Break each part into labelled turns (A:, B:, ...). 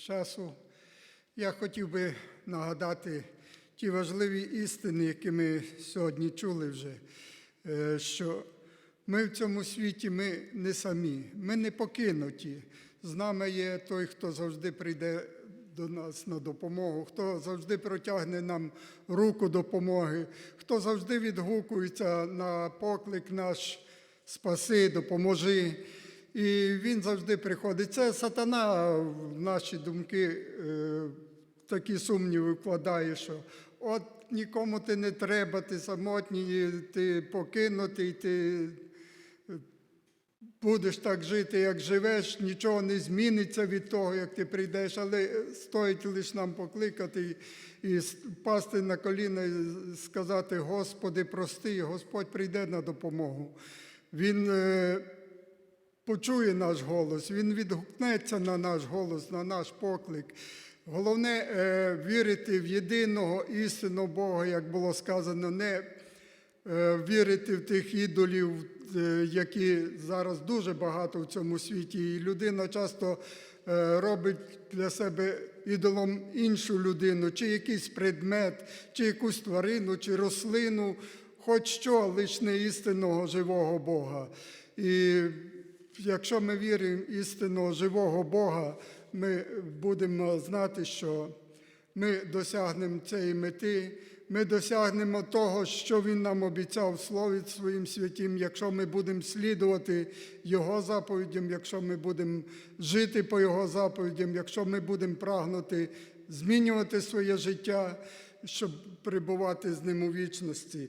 A: часу. Я хотів би нагадати ті важливі істини, які ми сьогодні чули вже, е, що ми в цьому світі ми не самі, ми не покинуті. З нами є той, хто завжди прийде до нас на допомогу, хто завжди протягне нам руку допомоги, хто завжди відгукується на поклик наш спаси, допоможи. І він завжди приходить. Це сатана в наші думки е, такі сумніви вкладає, що от нікому ти не треба, ти самотній, ти покинутий, ти будеш так жити, як живеш, нічого не зміниться від того, як ти прийдеш, але стоїть лише нам покликати і впасти на коліна і сказати, Господи, прости, Господь прийде на допомогу. Він е, почує наш голос, Він відгукнеться на наш голос, на наш поклик. Головне е, вірити в єдиного істинного Бога, як було сказано, не е, вірити в тих ідолів, е, які зараз дуже багато в цьому світі. І людина часто робить для себе ідолом іншу людину, чи якийсь предмет, чи якусь тварину, чи рослину, хоч що, лиш не істинного живого Бога. І якщо ми віримо в істинного живого Бога, ми будемо знати, що ми досягнемо цієї мети, ми досягнемо того, що Він нам обіцяв Слові Своїм святім, якщо ми будемо слідувати Його заповідям, якщо ми будемо жити по Його заповідям, якщо ми будемо прагнути змінювати своє життя, щоб перебувати з ним у вічності.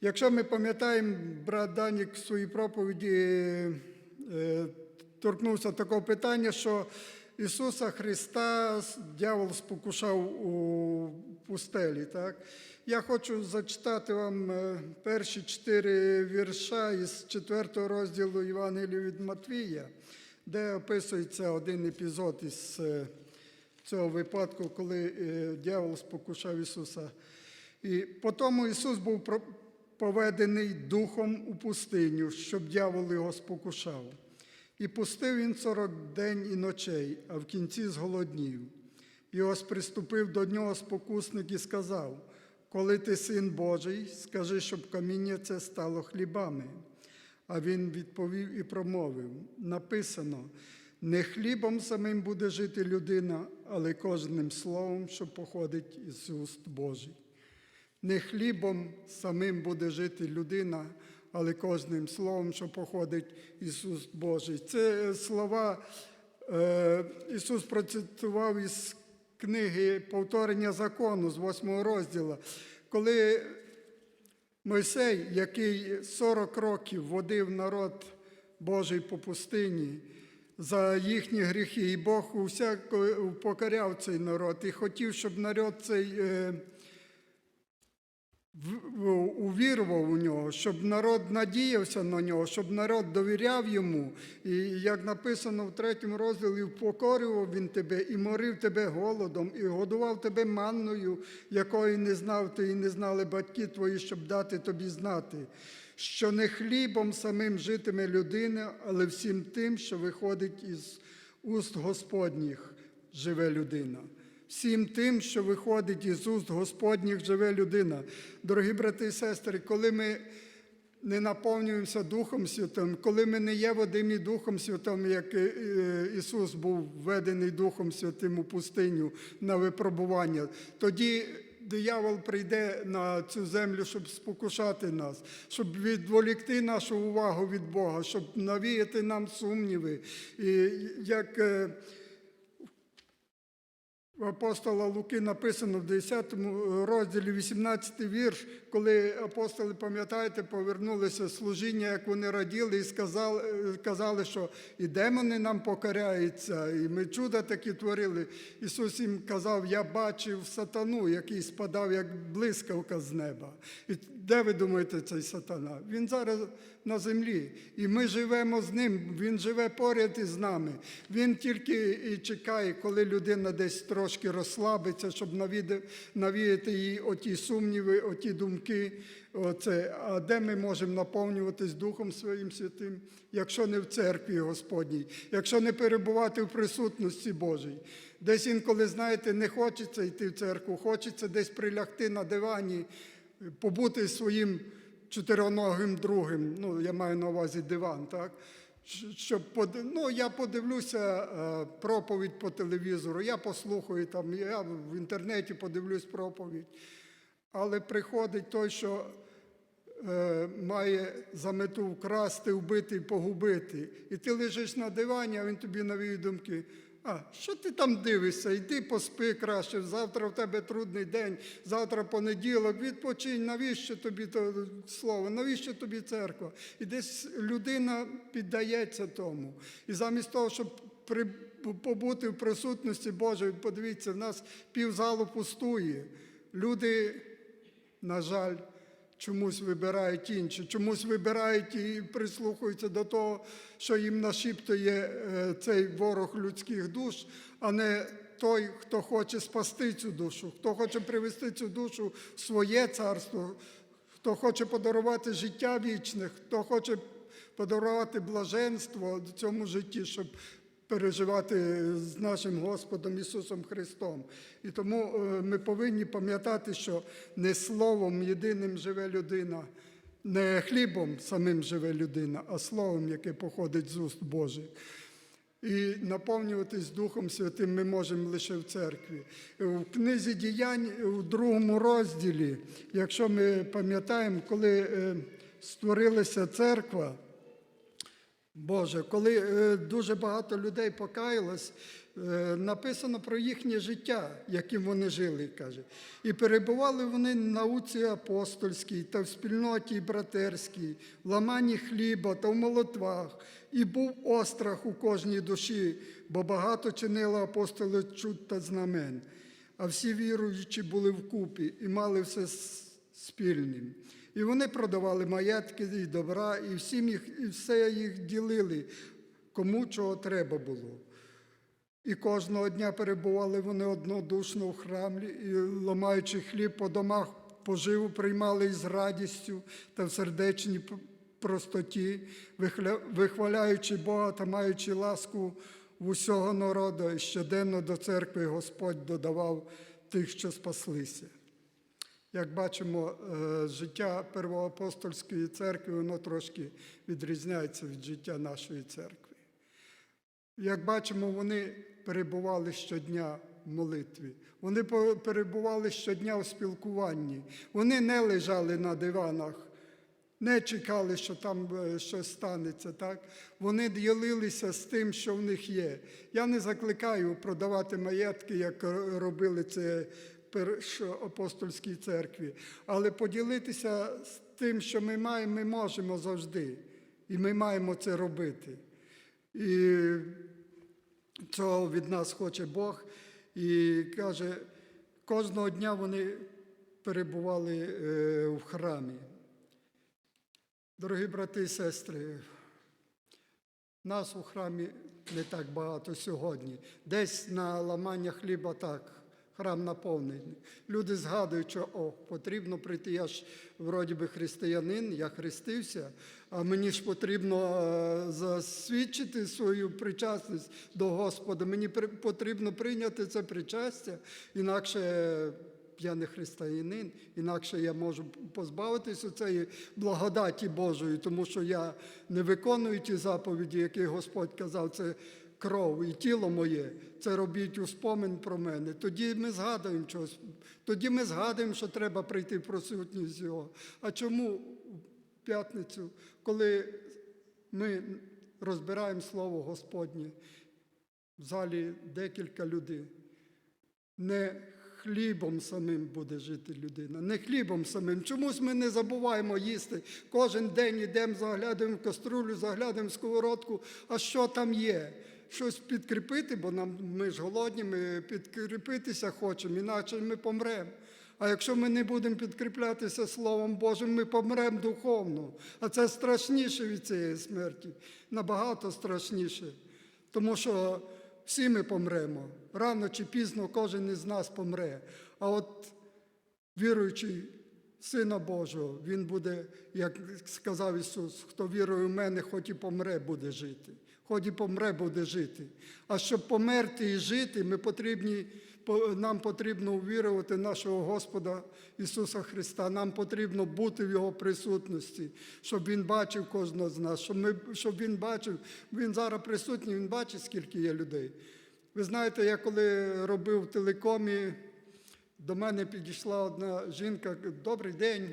A: Якщо ми пам'ятаємо, брат Данік в своїй проповіді е, торкнувся такого питання, що Ісуса Христа дьявол спокушав у пустелі. Так? Я хочу зачитати вам е, перші чотири вірша із четвертого розділу Євангелія від Матвія, де описується один епізод із е, цього випадку, коли е, дьявол спокушав Ісуса. І по тому Ісус був поведений духом у пустиню, щоб дьявол його спокушав. І пустив він сорок день і ночей, а в кінці зголоднів. І ось приступив до нього спокусник і сказав: Коли ти син Божий, скажи, щоб каміння це стало хлібами. А він відповів і промовив: написано: не хлібом самим буде жити людина, але кожним словом, що походить із уст Божий. Не хлібом самим буде жити людина, але кожним словом, що походить із уст Божий. Це слова е, Ісус процитував із книги Повторення закону з 8 розділу, коли Мойсей, який 40 років водив народ Божий по пустині за їхні гріхи, і Бог усяко покоряв цей народ і хотів, щоб народ цей. е, увірував у нього, щоб народ надіявся на нього, щоб народ довіряв йому. І як написано в третьому розділі, впокорював він тебе і морив тебе голодом, і годував тебе манною, якої не знав ти і не знали батьки твої, щоб дати тобі знати, що не хлібом самим житиме людина, але всім тим, що виходить із уст Господніх, живе людина всім тим, що виходить із уст Господніх, живе людина. Дорогі брати і сестри, коли ми не наповнюємося Духом Святим, коли ми не є водимі Духом Святим, як Ісус був введений Духом Святим у пустиню на випробування, тоді диявол прийде на цю землю, щоб спокушати нас, щоб відволікти нашу увагу від Бога, щоб навіяти нам сумніви. І як е, апостола Луки написано в 10 розділі 18 вірш, коли апостоли, пам'ятаєте, повернулися з служіння, як вони раділи і сказали, казали, що і демони нам покоряються, і ми чуда такі творили. Ісус їм казав, я бачив сатану, який спадав як блискавка з неба. І Де ви думаєте, цей сатана? Він зараз на землі. І ми живемо з ним, він живе поряд із нами. Він тільки і чекає, коли людина десь трошки розслабиться, щоб навіяти їй оті сумніви, оті думки. Оце. А де ми можемо наповнюватись Духом Своїм Святим, якщо не в церкві Господній, якщо не перебувати в присутності Божій? Десь інколи, знаєте, не хочеться йти в церкву, хочеться десь прилягти на дивані, побути своїм чотироногим другим. Ну, я маю на увазі диван, так? Щоб ну, я подивлюся е, проповідь по телевізору, я послухаю там, я в інтернеті подивлюсь проповідь. Але приходить той, що е, має за мету вкрасти, вбити і погубити. І ти лежиш на дивані, а він тобі навіє думки. А, що ти там дивишся? Йди поспи краще, завтра в тебе трудний день, завтра понеділок, відпочинь, навіщо тобі то слово, навіщо тобі церква? І десь людина піддається тому. І замість того, щоб при, побути в присутності Божої, подивіться, в нас півзалу пустує. Люди на жаль, чомусь вибирають інші, чомусь вибирають і прислухаються до того, що їм нашіптує е, цей ворог людських душ, а не той, хто хоче спасти цю душу, хто хоче привести цю душу в своє царство, хто хоче подарувати життя вічне, хто хоче подарувати блаженство цьому житті, щоб переживати з нашим Господом Ісусом Христом. І тому е, ми повинні пам'ятати, що не словом єдиним живе людина, не хлібом самим живе людина, а словом, яке походить з уст Божих. І наповнюватись Духом Святим ми можемо лише в церкві. В книзі діянь у другому розділі, якщо ми пам'ятаємо, коли е, створилася церква, Боже, коли е, дуже багато людей покаялось, е, написано про їхнє життя, яким вони жили, каже. І перебували вони в науці апостольській та в спільноті братерській, в ламанні хліба та в молитвах. І був острах у кожній душі, бо багато чинили апостоли чуд та знамен. А всі віруючі були вкупі і мали все спільним. І вони продавали маєтки і добра, і всім їх, і все їх ділили, кому чого треба було. І кожного дня перебували вони однодушно в храмі, і, ламаючи хліб по домах, поживу приймали із радістю та в сердечній простоті, вихваляючи Бога та маючи ласку в усього народу, і щоденно до церкви Господь додавав тих, що спаслися. Як бачимо, е, життя Первоапостольської церкви воно трошки відрізняється від життя нашої церкви. Як бачимо, вони перебували щодня в молитві, вони перебували щодня у спілкуванні, вони не лежали на диванах, не чекали, що там е, щось станеться. Так? Вони ділилися з тим, що в них є. Я не закликаю продавати маєтки, як робили це Першоапостольській церкві, але поділитися з тим, що ми маємо, ми можемо завжди. І ми маємо це робити. І цього від нас хоче Бог. І каже, кожного дня вони перебували е, в храмі. Дорогі брати і сестри, нас у храмі не так багато сьогодні. Десь на ламання хліба так, храм наповнений. Люди згадують, що о, потрібно прийти. Я ж вроді би християнин, я хрестився, а мені ж потрібно е, засвідчити свою причасність до Господа. Мені потрібно прийняти це причастя, інакше я не християнин, інакше я можу позбавитися цієї благодаті Божої, тому що я не виконую ті заповіді, які Господь казав, це кров і тіло моє, це робіть у спомин про мене. Тоді ми згадуємо щось, тоді ми згадуємо, що треба прийти в присутність Його. А чому в п'ятницю, коли ми розбираємо Слово Господнє, в залі декілька людей, не хлібом самим буде жити людина, не хлібом самим. Чомусь ми не забуваємо їсти. Кожен день йдемо, заглядаємо в каструлю, заглядаємо в сковородку, а що там є? Щось підкріпити, бо нам ми ж голодні, ми підкріпитися хочемо, іначе ми помремо. А якщо ми не будемо підкріплятися Словом Божим, ми помремо духовно. А це страшніше від цієї смерті, набагато страшніше. Тому що всі ми помремо. Рано чи пізно кожен із нас помре. А от віруючий Сина Божого, Він буде, як сказав Ісус, хто вірує в мене, хоч і помре, буде жити. Хоч і помре, буде жити. А щоб померти і жити, ми потрібні, нам потрібно увірувати нашого Господа Ісуса Христа. Нам потрібно бути в Його присутності, щоб Він бачив кожного з нас, щоб, ми, щоб Він бачив, Він зараз присутній, Він бачить, скільки є людей. Ви знаєте, я коли робив в телекомі, до мене підійшла одна жінка, добрий день.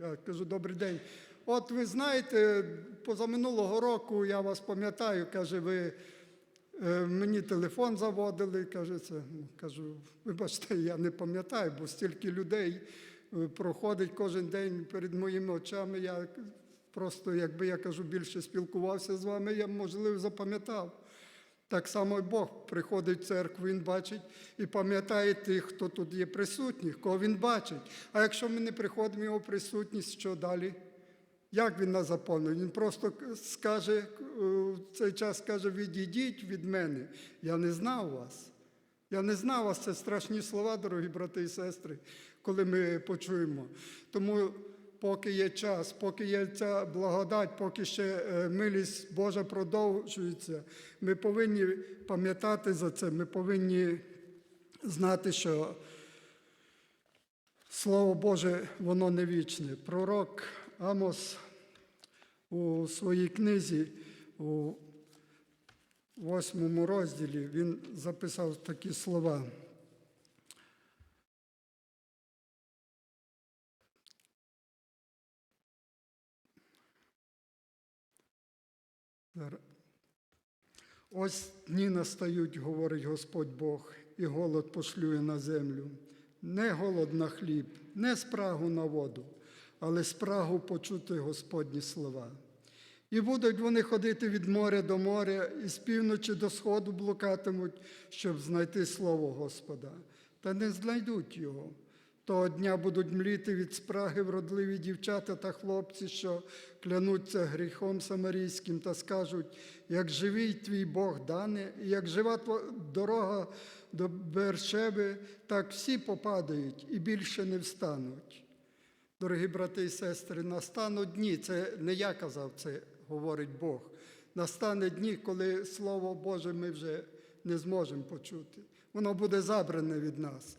A: Я кажу, добрий день. От ви знаєте, позаминулого року я вас пам'ятаю, каже, ви е, мені телефон заводили. Каже, це кажу, вибачте, я не пам'ятаю, бо стільки людей е, проходить кожен день перед моїми очами. Я просто, якби я кажу, більше спілкувався з вами, я можливо запам'ятав. Так само і Бог приходить в церкву, Він бачить і пам'ятає тих, хто тут є присутніх, кого Він бачить. А якщо ми не приходимо в Його присутність, що далі? Як він нас заповнить? Він просто скаже, е, в цей час скаже, відійдіть від мене. Я не знав вас. Я не знав вас. Це страшні слова, дорогі брати і сестри, коли ми почуємо. Тому поки є час, поки є ця благодать, поки ще е, милість Божа продовжується, ми повинні пам'ятати за це, ми повинні знати, що Слово Боже, воно не вічне. Пророк Амос у своїй книзі у восьмому розділі він записав такі слова. Ось дні настають, говорить Господь Бог, і голод пошлює на землю. Не голод на хліб, не спрагу на воду, але спрагу почути Господні слова. І будуть вони ходити від моря до моря, і з півночі до сходу блукатимуть, щоб знайти слово Господа, та не знайдуть його. Того дня будуть мліти від спраги вродливі дівчата та хлопці, що клянуться гріхом самарійським та скажуть, як живий твій Бог дане, і як жива дорога до Бершеби, так всі попадають і більше не встануть. Дорогі брати і сестри, настануть дні, це не я казав, це говорить Бог. Настане дні, коли Слово Боже ми вже не зможемо почути. Воно буде забране від нас.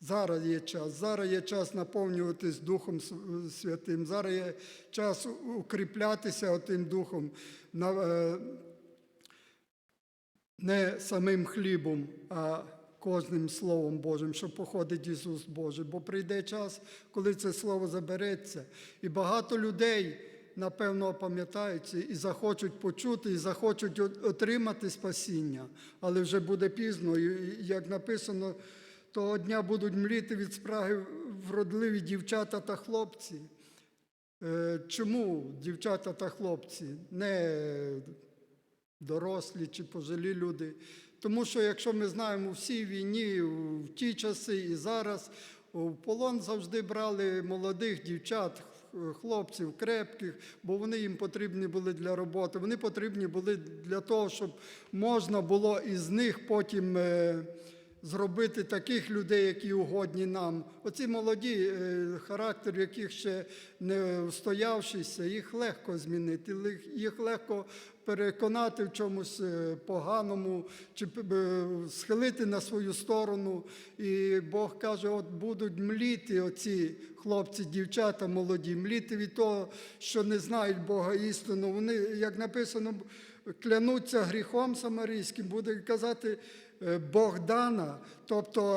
A: Зараз є час, зараз є час наповнюватись Духом Святим, зараз є час укріплятися тим Духом, е, не самим хлібом, а кожним Словом Божим, що походить із уст Божих. Бо прийде час, коли це слово забереться. І багато людей, напевно, опам'ятаються і захочуть почути, і захочуть отримати спасіння, але вже буде пізно. І, як написано, того дня будуть мліти від спраги вродливі дівчата та хлопці. Е, Чому дівчата та хлопці? Не дорослі чи пожилі люди. Тому що, якщо ми знаємо, у всій війні, в ті часи і зараз, в полон завжди брали молодих дівчат, хлопців крепких, бо вони їм потрібні були для роботи. Вони потрібні були для того, щоб можна було із них потім. Зробити таких людей, які угодні нам. Оці молоді, е, характер яких ще не встоявшися, їх легко змінити, їх легко переконати в чомусь е, поганому, чи схилити на свою сторону. І Бог каже: от будуть мліти оці хлопці, дівчата молоді, мліти від того, що не знають Бога істину. Вони, як написано, клянуться гріхом самарійським, буде казати. Е, Богдана, тобто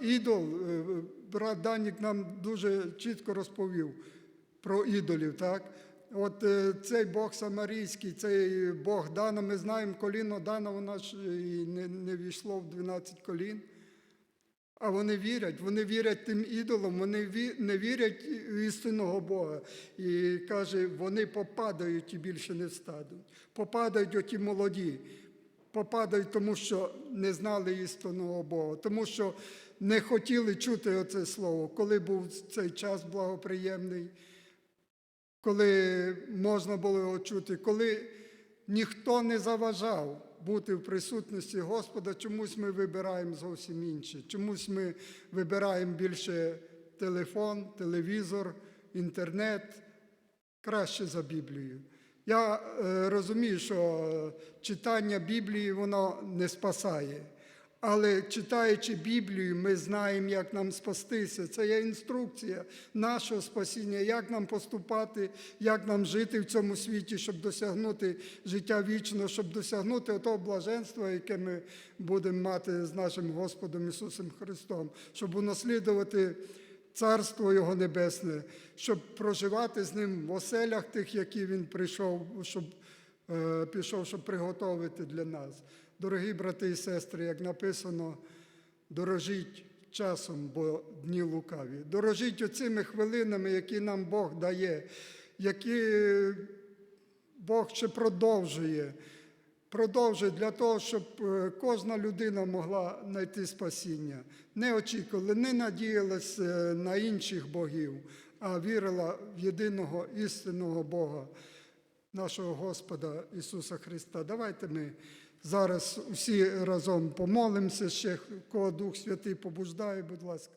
A: е, ідол, е, брат Данік нам дуже чітко розповів про ідолів. так? От цей Бог Самарійський, цей Бог Дана, ми знаємо, коліно Дана, воно ж і не, не війшло в 12 колін. А вони вірять, вони вірять тим ідолам, вони не вірять в істинного Бога. І каже, вони попадають і більше не встануть. Попадають оті молоді. Попадають, тому що не знали істинного Бога, тому що не хотіли чути оце слово, коли був цей час благоприємний, коли можна було його чути, коли ніхто не заважав бути в присутності Господа, чомусь ми вибираємо зовсім інше. Чомусь ми вибираємо більше телефон, телевізор, інтернет краще за Біблію. Я е, розумію, що читання Біблії воно не спасає. Але читаючи Біблію, ми знаємо, як нам спастися. Це є інструкція нашого спасіння, як нам поступати, як нам жити в цьому світі, щоб досягнути життя вічного, щоб досягнути того блаженства, яке ми будемо мати з нашим Господом Ісусом Христом, щоб унаслідувати Царство Його Небесне, щоб проживати з ним в оселях тих, які Він прийшов, щоб е, пішов, щоб приготовити для нас. Дорогі брати і сестри, як написано, дорожіть часом, бо дні лукаві. Дорожіть оцими хвилинами, які нам Бог дає, які Бог ще продовжує. Продовжує для того, щоб е, кожна людина могла знайти спасіння. Не очікувала, не надіялась е, на інших богів, а вірила в єдиного істинного Бога, нашого Господа Ісуса Христа. Давайте ми зараз усі разом помолимося ще, кого Дух Святий побуждає, будь ласка.